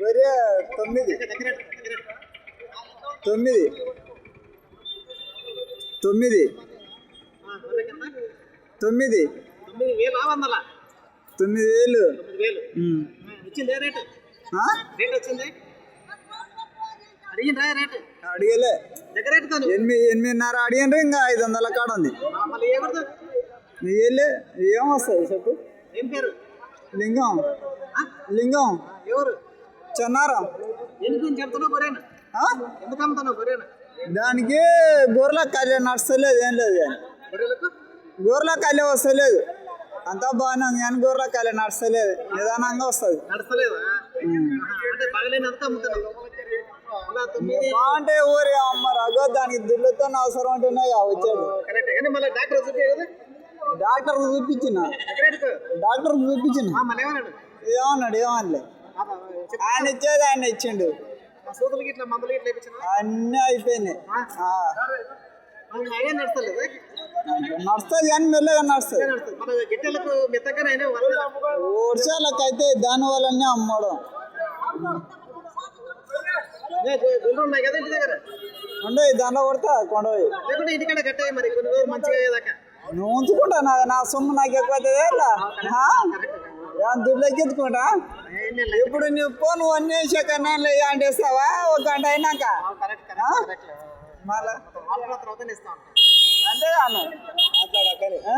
గొర్రె తొమ్మిది. తొమ్మిది. తొమ్మిది. తొమ్మిది. తొమ్మిది వేలు వందల? తొమ్మిది వేలు. తొమ్మిది వేలు. ఉమ్. వచ్చింది రేటు? ఆ? రేట్ వచ్చింది? అడిగిండ్రా రేటు? అడిగలే. ఎనిమిది ఎనిమిదిన్నర అడిగినరు ఇంకా ఐదు వందల కాడ ఉంది. వెళ్ళే ఏమొస్తుంది చెప్పు? ఏం పేరు? లింగం? లింగం. ఎవరు? చెన్నారం? ఎందుకు నేను చెప్తున్నావు గొర్రెను? ఎందుకు అమ్ముతున్నావు గొర్రెను దానికి గొర్రెల కళ్య నడుస్తలేదు ఏం లేదు గొర్రెల కళ్య వస్తలేదు. అంతా బాగానే ఉంది కానీ గొర్రెల కళ్య నడుస్తలేదు. నిదానంగా వస్తుంది. బాగుంటే ఊరి అమ్మరు అగో దానికి దుడ్లతో అవసరం ఉంటేనే కదా? వచ్చాడు డాక్టర్ చూపించిన. డాక్టర్ చూపించిన. ఏమన్నాడు? ఏమనలే. చెప్పు. ఆయన ఇచ్చేది ఆయన ఇచ్చిండు. అన్నీ అయిపోయినాయి. నడుస్తుంది కానీ మెల్లగా నడుస్తుంది. వదలలేదు. వర్షాలకైతే దాని వల్లనే అమ్మడం. ఏ, గొ- గొర్రెలు ఉన్నాయి కదా ఇంటి దగ్గర? ఉండే దాంట్లో కొడతా లేకుంటే ఇంటికాడ కట్టాయి మరి కొన్ని రోజులు మంచిగా అయ్యేదాకా. నువ్వు ఉంచుకుంటా నా నా సొమ్ము నాకు ఎక్కువ అవుతుంది ఎలా ఎక్కించుకుంటా? ఇప్పుడు నువ్వు పో నువ్వు అన్ని కన్నా అంటేస్తావా ఒక గంట అయినాక? ఆ, కరెక్ట్ కరెక్ట్ కరెక్ట్ మళ్ళా వాళ్ళ అన్న ఆ?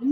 ఆ,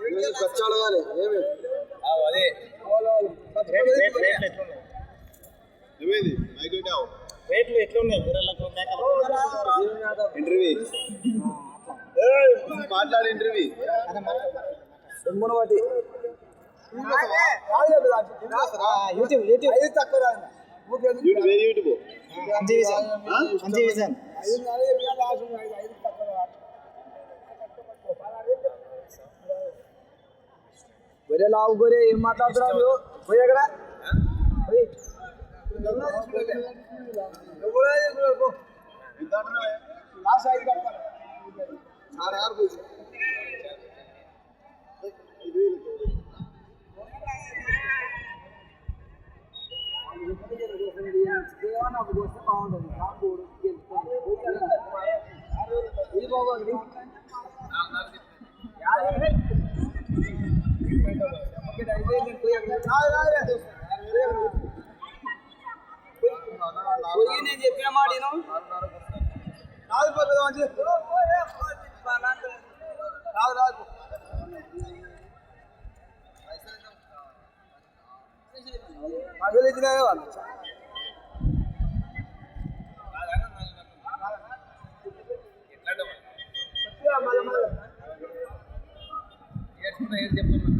రేటు అడుగు అక్కడ ఇంకాయనకి నువ్వేది మైక్ పెట్టావు రేట్లు గొర్రెలకు ఇంటర్వ్యూ మాట్లాడు. ఇంటర్వ్యూ సొమ్మును గొరే లావు ఏం మాట్లాడుతున్నావు పోయి ఎక్కడ పోయి. ఐదు అంటున్నావే ఆరు ఆరు పోయి ఏమన్నా ఒకటి వస్తే బాగుంటుంది రాంబోడు, గెలుస్తుంది. పోయి ఎక్కడ? ఈ బాబు అది. ఒకటి అయిపోయింది, బాగుంటుంది ఎక్కడ? పోయి నేను చెప్పిన మాట రాదు రాదు రాదు పగలు ఇచ్చినా వాళ్ళు ఆరు వేలు ఆరు వేలు ఆరు వేలు వస్తుంది ఆరు వేలు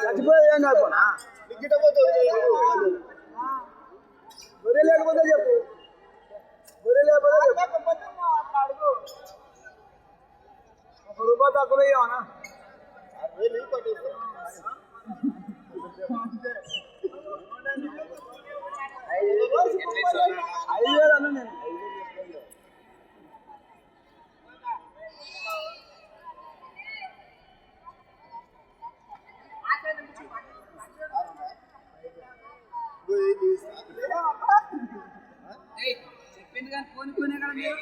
చచ్చిపోయేది ఏం కాదు పోనా టికెట్ పోతుంది గొర్రె లేకపోతే చెప్పు గొర్రె లేకపోతే చెప్పు ఒక రూపాయి తక్కువ ఇవ్వనా ఆరు వేలు పట్టేస్తాం ఐదు వేలు అన్న నేను వేలు ఇస్తా చెప్పింది కానీ కొని కదా మీరు.